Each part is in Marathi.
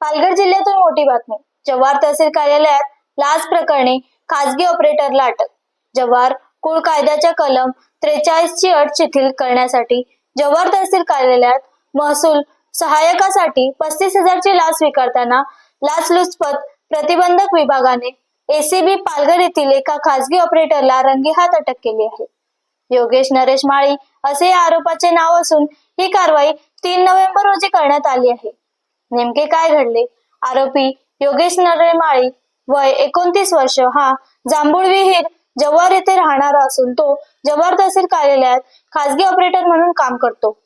पालघर जिल्ह्यातून मोठी बातमी. जव्हार तहसील कार्यालयात लाच प्रकरणी खासगी ऑपरेटरला अटक. जव्हार कुळ कायद्याच्या कलम त्रेचाळीस ची अट शिथिल करण्यासाठी जव्हार तहसील कार्यालयात महसूल सहाय्यकासाठी पस्तीस हजारची लाच स्वीकारताना लाचलुचपत प्रतिबंधक विभागाने एसीबी पालघर येथील एका खासगी ऑपरेटरला रंगीहात अटक केली आहे. योगेश नरेश माळी असे या आरोपाचे नाव असून ही कारवाई तीन नोव्हेंबर रोजी करण्यात आली आहे. नेमके काय घडले? आरोपी योगेश नरे माळी वय एकोणतीस वर्ष. हा जांभूळ विहीर जव्हार येथे राहणारा असून तो जव्हार तहसील कार्यालयात खासगी ऑपरेटर म्हणून काम करतो.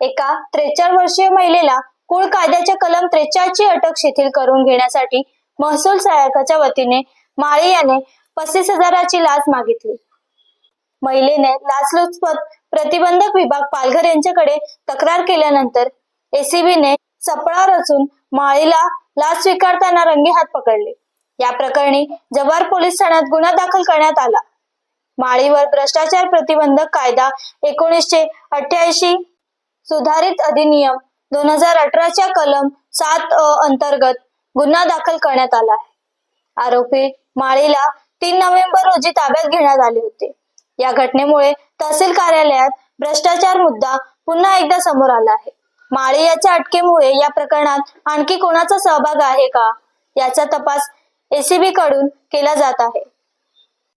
एका त्रेचाळ वर्षीय महिलेला कुळ कायद्याच्या कलम त्रेचाळची अटक शिथिल करून घेण्यासाठी महसूल सहायकाच्या वतीने माळी याने पस्तीस हजाराची लाच मागितली. महिलेने लाचलुचपत प्रतिबंधक विभाग पालघर यांच्याकडे तक्रार केल्यानंतर एसीबीने सपळा रचून माळीला लाच स्वीकारताना रंगेहात पकडले. या प्रकरणी जव्हार पोलीस ठाण्यात गुन्हा दाखल करण्यात आला. माळीवर भ्रष्टाचार प्रतिबंधक कायदा एकोणीसशे अठ्याऐंशी सुधारित अधिनियम दोन हजार अठराच्या कलम सात अ अंतर्गत गुन्हा दाखल करण्यात आला आहे. आरोपी माळीला तीन नोव्हेंबर रोजी ताब्यात घेण्यात आले होते. या घटनेमुळे तहसील कार्यालयात भ्रष्टाचार मुद्दा पुन्हा एकदा समोर आला आहे. माळी याच्या अटकेमुळे या प्रकरणात आणखी कोणाचा सहभाग आहे का? याचा तपास एसीबी कडून केला जात आहे.